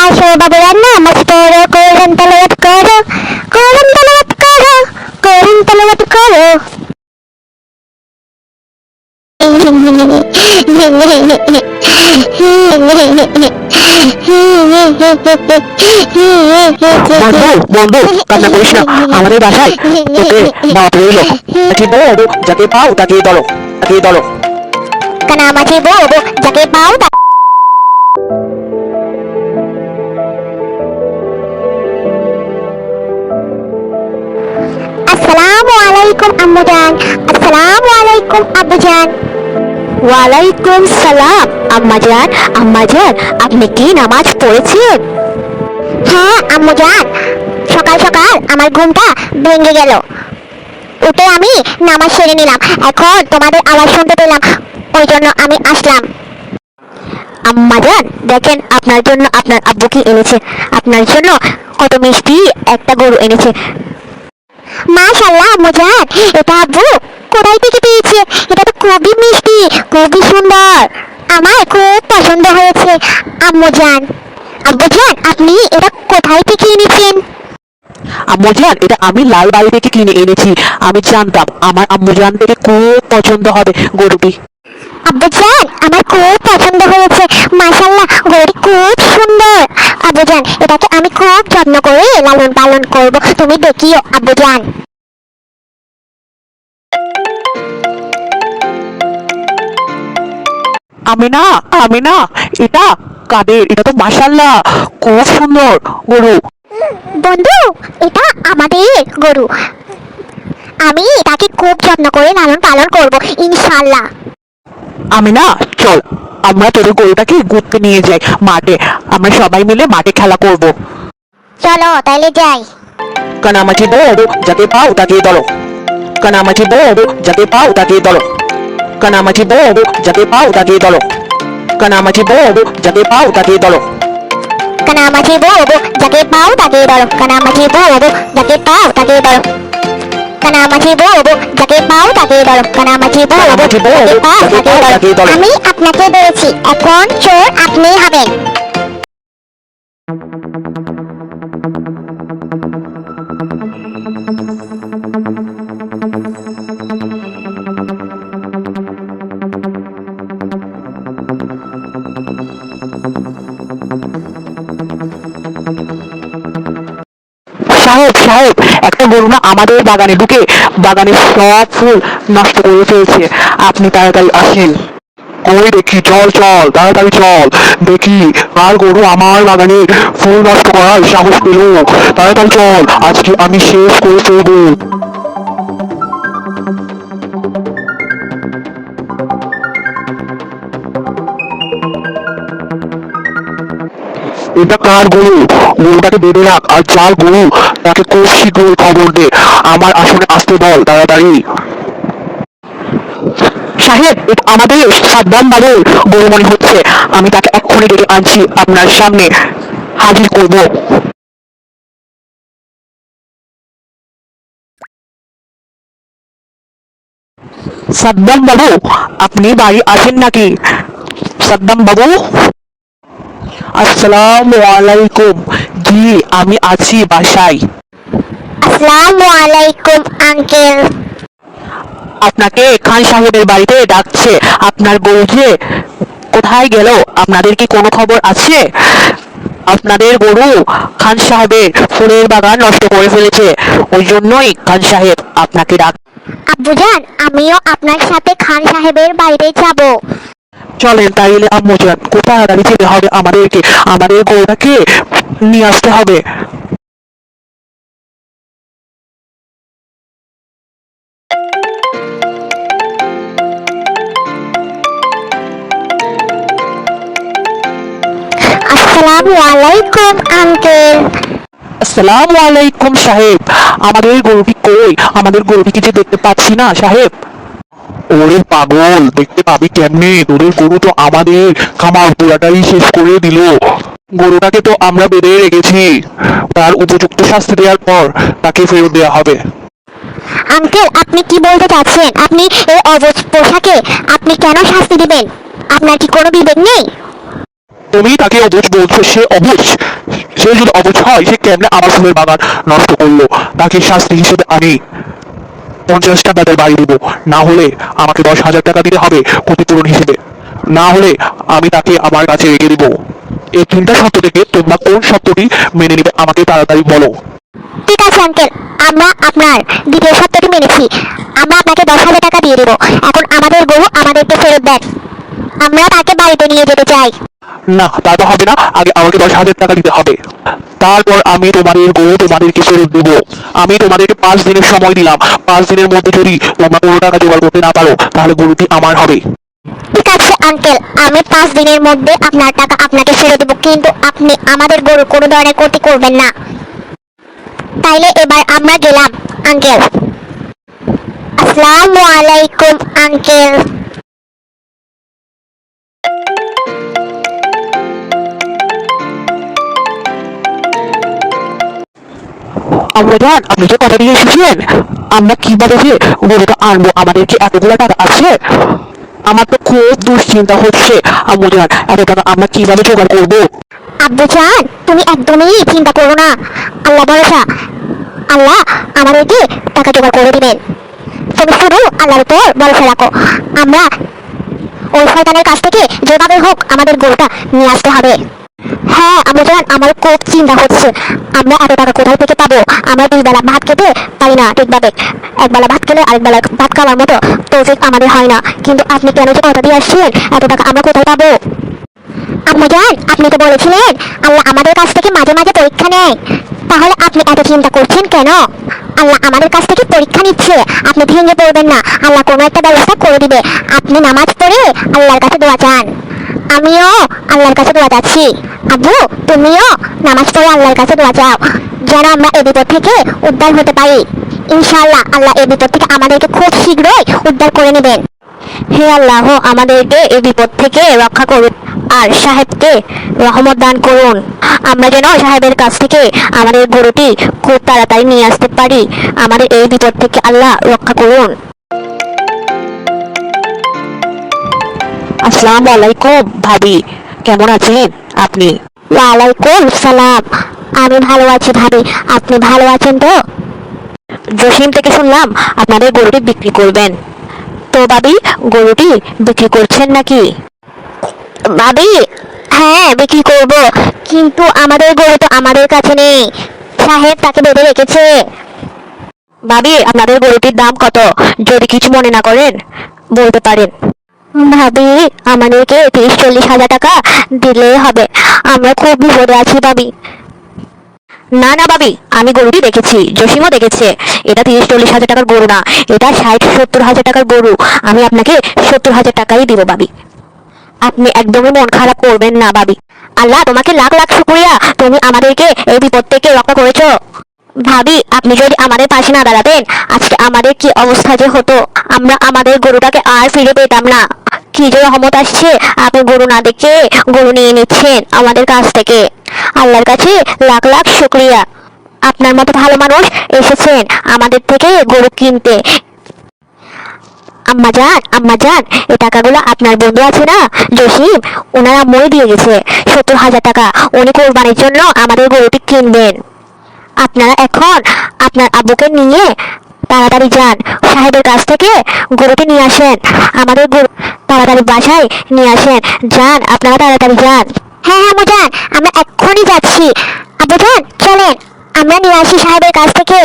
আসো বাবুরা নামাজ পড়ো কোরআন তেলাওয়াত করো কোরআন তেলাওয়াত করো কোরআন তেলাওয়াত করো বন্ধু বন্ধু কান্না করিস না আমাদের বাসায় তোকে বাপ রইল ঠিক বউ যাকে পাও তাকে দলো তাকে দলো কানামাছি বউ যাকে পাও তা আলাইকুম আম্মুজান আসসালামু আলাইকুম ওয়ালাইকুম সালাম আম্মাজান আম্মাজান আপনি কি নামাজ পড়েছেন? হ্যাঁ আম্মুজান। সকাল সকাল আমার ঘুমটা ভেঙে গেল। উঠে আমি নামাজ সেরে নিলাম। এখন তোমাদের আওয়াজ শুনতে পেলাম। ওই জন্য আমি আসলাম। আম্মাজান দেখেন আপনার জন্য আপনার আব্বু কি এনেছে। আপনার জন্য কত মিষ্টি একটা গরু এনেছে। মাশাল্লাহ আম্মুজান। এটা আব্বু কোথায় থেকে পেয়েছে এটা তো খুবই মিষ্টি খুবই সুন্দর আমার খুব পছন্দ হয়েছে আম্মুজান আব্বুজান আপনি এটা কোথায় থেকে এনেছেন? আম্মুজান এটা আমি লাল বাড়ি থেকে কিনে এনেছি। আমি জানতাম আমার আম্মুজান থেকে খুব পছন্দ হবে গরুটি। আব্বুজান আমার খুব পছন্দ হয়েছে। মাশাল্লাহ গরুটি খুব সুন্দর। আব্বুজান এটাকে আমি খুব যত্ন করে লালন পালন করব। তুমি দেখিও আব্বুজান। আমি না আমি না এটা কাদের? এটা তো মাশাল্লাহ খুব সুন্দর। গরু। বন্ধু এটা আমাদের গরু। আমি তাকে খুব যত্ন করে লালন পালন করব ইনশাল্লাহ আমি না চল আমরা তোর গরুটাকে ঘুরতে নিয়ে যাই মাঠে। আমরা সবাই মিলে মাঠে খেলা করব। চলো তাইলে যাই। কানামাছি বউ যাকে পাও তাকে দলো কানামাছি বউ যাকে পাও তাকে দলো কানামাছি বউ যাকে পাও তাকে দলো কানামাছি বউ যাকে পাও তাকে দলো কানামাছি বলব যাকে পাও তাকে ধরো কানামাছি বলব যাকে পাও তাকে ধরো কানামাছি বলব যাকে পাও তাকে ধরো কানামাছি বলব, যাকে পাও তাকে ধরো ধরো। আমি আপনাকে ধরেছি এখন চোর আপনি হবেন। সাহেব আমাদের বাগানে ঢুকে বাগানের সব ফুল নষ্ট করে ফেলছে। আপনি তাড়াতাড়ি আসেন। ওই দেখি, চল চল, তাড়াতাড়ি চল। দেখি আর গরু আমার বাগানে ফুল নষ্ট করার সাহস পেল। তাড়াতাড়ি চল, আজকে আমি শেষ করে ফেলব। এটা কার গরু? গরুটাকে বেঁধে রাখ আর যার গরু তাকে খুব শীঘ্রই খবর দে। আমার আসনে আসতে বল, তাড়াতাড়ি। সাহেব আমাদের সাদ্দাম গরু মনে হচ্ছে। আমি তাকে এক্ষুনি ডেকে আনছি আপনার সামনে। হাজির করব। সাদ্দাম বাবু, আপনি বাড়ি আছেন নাকি? সাদ্দাম বাবু? আসসালামু আলাইকুম। জি আমি আছি বাসায়। আসসালামু আলাইকুম আঙ্কেল। আপনাকে খান সাহেবের বাড়িতে ডাকছে। আপনার গরু যে কোথায় গেল আপনাদের কি কোনো খবর আছে? আপনাদের গরু খান সাহেবের ফুলের বাগান নষ্ট করে ফেলেছে। ওই জন্যই খান সাহেব আপনাকে ডাক আব্বুজান আমিও আপনার সাথে খান সাহেবের বাড়িতে যাব। চলেন তাইলে আম্মু আম্মুজান কোথায়? দাঁড়িয়ে যেতে হবে আমাদেরকে। আমাদের গরুটাকে নিয়ে আসতে হবে। আসসালামু আলাইকুম আঙ্কেল। আসসালামু আলাইকুম সাহেব। আমাদের গরুটি কই? আমাদের গরুটিকে যে দেখতে পাচ্ছি না সাহেব। ওরে পাগল দেখতে পাবি কেমনে? তোদের গরু তো আমাদের খামার পুরাটাই শেষ করে দিল। গরুটাকে তো আমরা বেঁধে রেখেছি। তার উপযুক্ত শাস্তি দেওয়ার পর তাকে ফেরত দেওয়া হবে। আঙ্কেল আপনি কি বলতে চাচ্ছেন? আপনি এই অবুজ পোশাকে আপনি কেন শাস্তি দিবেন? আপনার কি কোনো বিবেক নেই? তুমি তাকে অবুঝ বলছো সে অবুঝ। সে যদি অবুঝ হয় সে কেমনে আমার ফুলের বাগান নষ্ট করল? তাকে শাস্তি হিসেবে আমি পঞ্চাশ টাকা তাদের বাড়ি দেবো। না হলে আমাকে দশ হাজার টাকা দিতে হবে ক্ষতিপূরণ হিসেবে। না হলে আমি তাকে আমার কাছে রেখে দেবো। এই তিনটা শর্ত থেকে তোমরা কোন শর্তটি মেনে নিবে আমাকে তাড়াতাড়ি বলো। ঠিক আছে আঙ্কেল আমরা আপনার দ্বিতীয় সত্যটি মেনেছি। আমরা আপনাকে দশ হাজার টাকা দিয়ে দেবো। এখন আমাদের গরু আমাদেরকে ফেরত দেন আমরা তাকে বাড়িতে নিয়ে যেতে চাই। না, তা তো হবে না। আগে আমাকে দশ হাজার টাকা দিতে হবে। তারপর আমি তোমাদের গরু তোমাদেরকে ফেরত দেবো। আমি তোমাদেরকে পাঁচ দিনের সময় দিলাম। পাঁচ দিনের মধ্যে যদি তোমরা কোনো টাকা জোগাড় করতে না পারো, তাহলে গরুটি আমার হবে। ঠিক আছে আঙ্কেল আমি পাঁচ দিনের মধ্যে আপনার টাকা আপনাকে ফেরত দেবো, কিন্তু আপনি আমাদের গরু কোনো ধরনের ক্ষতি করবেন না। তাইলে এবার আমরা গেলাম আঙ্কেল আসসালামু আলাইকুম আঙ্কেল আমরা জান আপনি যে কথা দিয়ে এসেছিলেন, আমরা কীভাবে যে গরুটা আনব, আমাদের কি এতগুলো টাকা আছে? আমার তো খুব দুশ্চিন্তা হচ্ছে। আম্মু জান এত টাকা আমরা কীভাবে জোগাড় করব? আব্বু জান তুমি একদমই চিন্তা করো না। আল্লাহ ভরসা। আল্লাহ আমাদেরকে টাকা জোগাড় করে দিবেন। তুমি শুধু আল্লাহর উপর ভরসা রাখো। আমরা ওই শয়তানের কাছ থেকে যেভাবে হোক আমাদের গরুটা নিয়ে আসতে হবে। হ্যাঁ আম্মু জান আমার খুব চিন্তা হচ্ছে। আমরা এত টাকা কোথায় থেকে পাবো? আমরা দুই বেলা ভাত খেতে পারি না ঠিকভাবে। এক বেলা ভাত খেলে আরেক বেলা ভাত খাওয়ার মতো তৌফিক আমাদের হয় না। কিন্তু আপনি কেন যে কথা দিয়ে আসছেন? এত টাকা আমরা কোথায় পাবো? আম্মু জান, আপনি তো বলেছিলেন, আল্লাহ আমাদের কাছ থেকে মাঝে মাঝে পরীক্ষা নেয়। তাহলে আপনি এত চিন্তা করছেন কেন? আল্লাহ আমাদের কাছ থেকে পরীক্ষা নিচ্ছে। আপনি ভেঙে পড়বেন না। আল্লাহ কোনো একটা ব্যবস্থা করে দিবে। আপনি নামাজ পড়ে আল্লাহর কাছে দোয়া চান। আমিও আল্লাহর কাছে দোয়া চাচ্ছি। আব্বু, তুমিও নামাজ পড়ে আল্লাহর কাছে দোয়া চাও। যেন আমরা এ বিপদ থেকে উদ্ধার হতে পারি। ইনশাআল্লাহ আল্লাহ এ বিপদ থেকে আমাদেরকে খুব শীঘ্রই উদ্ধার করে নেবেন। হে আল্লাহ, আমাদেরকে এই বিপদ থেকে রক্ষা করুন আর সাহেবকে রহমত দান করুন। আমরা যেন সাহেবের কাছ থেকে আমাদের গরুটি খুব তাড়াতাড়ি নিয়ে আসতে পারি। আমাদের এই বিপদ থেকে আল্লাহ রক্ষা করুন। আসসালামু আলাইকুম ভাবি। কেমন আছেন আপনি? ওয়ালাইকুম সালাম। আমি ভালো আছি ভাবি। আপনি ভালো আছেন তো? জসিম থেকে শুনলাম আপনাদের গরুটি বিক্রি করবেন। তো ভাবি গরুটি বিক্রি করছেন নাকি? ভাবি হ্যাঁ বিক্রি করব। কিন্তু আমাদের গরু তো আমাদের কাছে নেই। সাহেব তাকে বেঁধে রেখেছে। ভাবি আপনাদের গরুটির দাম কত? যদি কিছু মনে না করেন বলতে পারেন। ভাবি, আমাদেরকে তিরিশ, চল্লিশ হাজার টাকা দিলেই হবে। আমরা খুব বিপদে আছি, ভাবি। না না, ভাবি, আমি গরুটি দেখেছি, জসিমও দেখেছে। এটা তিরিশ, চল্লিশ হাজার টাকার গরু না, এটা ষাট, সত্তর হাজার টাকার গরু। আমি আপনাকে সত্তর হাজার টাকাই দিব, ভাবি। আপনি একদমই মন খারাপ করবেন না, ভাবি। আল্লাহ, তোমাকে লাখ লাখ শুক্রিয়া। তুমি আমাদেরকে এই বিপদ থেকে রক্ষা করেছ। ভাবি, আপনি যদি আমাদের পাশে না দাঁড়াতেন, আজকে আমাদের কি অবস্থা যে হতো? আমরা আমাদের গরুটাকে আর ফিরে পেতাম না। কি যে রহমত আসছে, আপনি গরু না দেখে গরু নিয়ে নিচ্ছেন আমাদের কাছ থেকে। আল্লাহর কাছে লাখ লাখ শুক্রিয়া। আপনার মতো ভালো মানুষ এসেছেন আমাদের থেকে গরু কিনতে। আম্মা যান আম্মা যান, এ টাকাগুলো আপনার বন্ধু আছে না? জসিম, ওনারা মই দিয়ে গেছে। সত্তর হাজার টাকা, উনি কোরবানির জন্য আমাদের গরুটি কিনবেন। আপনারা এখন আপনার আব্বুকে নিয়ে তাড়াতাড়ি যান। সাহেবের কাছ থেকে গরুটি নিয়ে আসেন। আমাদের গরু তাড়াতাড়ি বাসায় নিয়ে আসেন। যান, আপনারা তাড়াতাড়ি যান। হ্যাঁ হ্যাঁ মুজান আমরা এক্ষুনি যাচ্ছি। আব্বু, যান, চলেন। আমরা নিয়ে আসি সাহেবের কাছ থেকে।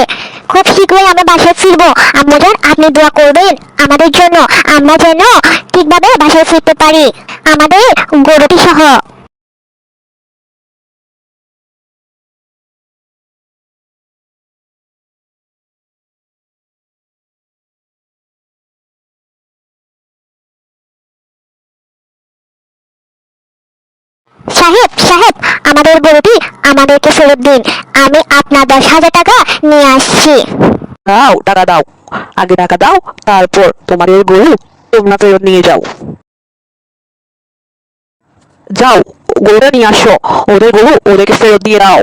খুব শীঘ্রই আমরা বাসায় ফিরবো। আম্মু জান আপনি দোয়া করবেন আমাদের জন্য। আমরা যেন ঠিকভাবে বাসায় ফিরতে পারি। আমাদের গরুটি সহ। সাহেব সাহেব, আমাদের গরুটি আমাদেরকে ফেরত দিন। আমি আপনার দশ হাজার টাকা নিয়ে আসছি। দাও টাকা দাও। আগে টাকা দাও, তারপর তোমাদের গরু তোমরা ফেরত নিয়ে যাও। যাও, গরুটা নিয়ে আসো। ওদের গরু ওদেরকে ফেরত দিয়ে দাও।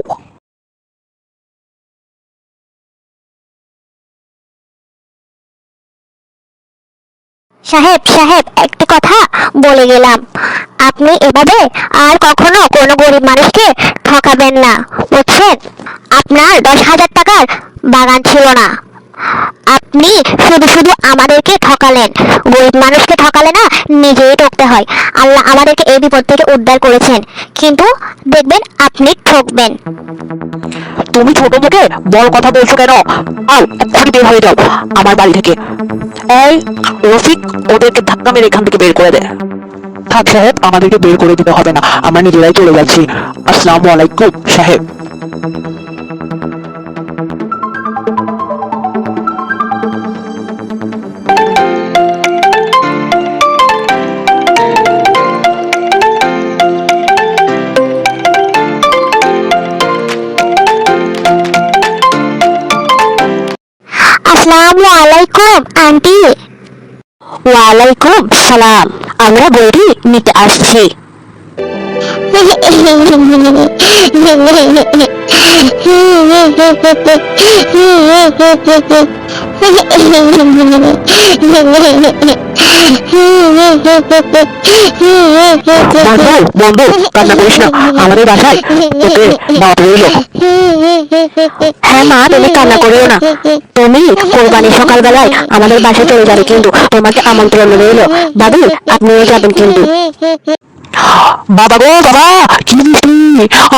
সাহেব সাহেব, একটা কথা বলে গেলাম। আপনি এভাবে আর কখনো কোনো গরিব মানুষকে ঠকাবেন না, বুঝছেন? আপনার দশ হাজার টাকার বাগান ছিল না। আপনি শুধু শুধু আমাদেরকে ঠকালেন। গরিব মানুষকে ঠকালে না নিজেই ঠকতে হয়। আল্লাহ আমাদেরকে এই বিপদ থেকে উদ্ধার করেছেন। কিন্তু দেখবেন আপনি ঠকবেন। তুমি ছোট মুখে বড় কথা বলছো কেন? আও, এক্ষুনি বের হয়ে যাও আমার বাড়ি থেকে। এই রফিক ওদেরকে ধাক্কা মেরে এখান থেকে বের করে দে। থাক সাহেব, আমাদেরকে বের করে দিতে হবে না। আমরা নিজেরাই চলে যাচ্ছি। আসসালামু আলাইকুম, সাহেব। আলাইকুম আন্টি ওয়ালাইকুম সালাম আমরা গরুটি নিতে আসছি বন্ধু বন্ধু, কান্না করিস না। আমাদের বাসায় তোকে রইল হ্যাঁ মা, তুমি কান্না করিও না। তুমি কোরবানি সকালবেলায় আমাদের বাসায় চলে যাবে কিন্তু তোমাকে আমন্ত্রণ রইল। দাদু আপনিও যাবেন কিন্তু। বাবা গো, বাবা!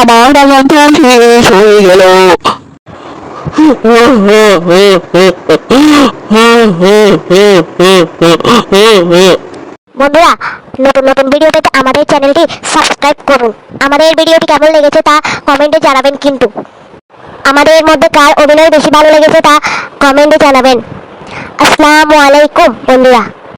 আমার বাগান শেষ হয়ে গেল। বন্ধুরা, নতুন নতুন ভিডিও পেতে আমাদের চ্যানেলটি সাবস্ক্রাইব করুন। আমাদের ভিডিওটি কেমন লেগেছে তা কমেন্টে জানাবেন কিন্তু। আমাদের মধ্যে কার অভিনয় বেশি ভালো লেগেছে তা কমেন্টে জানাবেন। আসসালামু আলাইকুম, বন্ধুরা।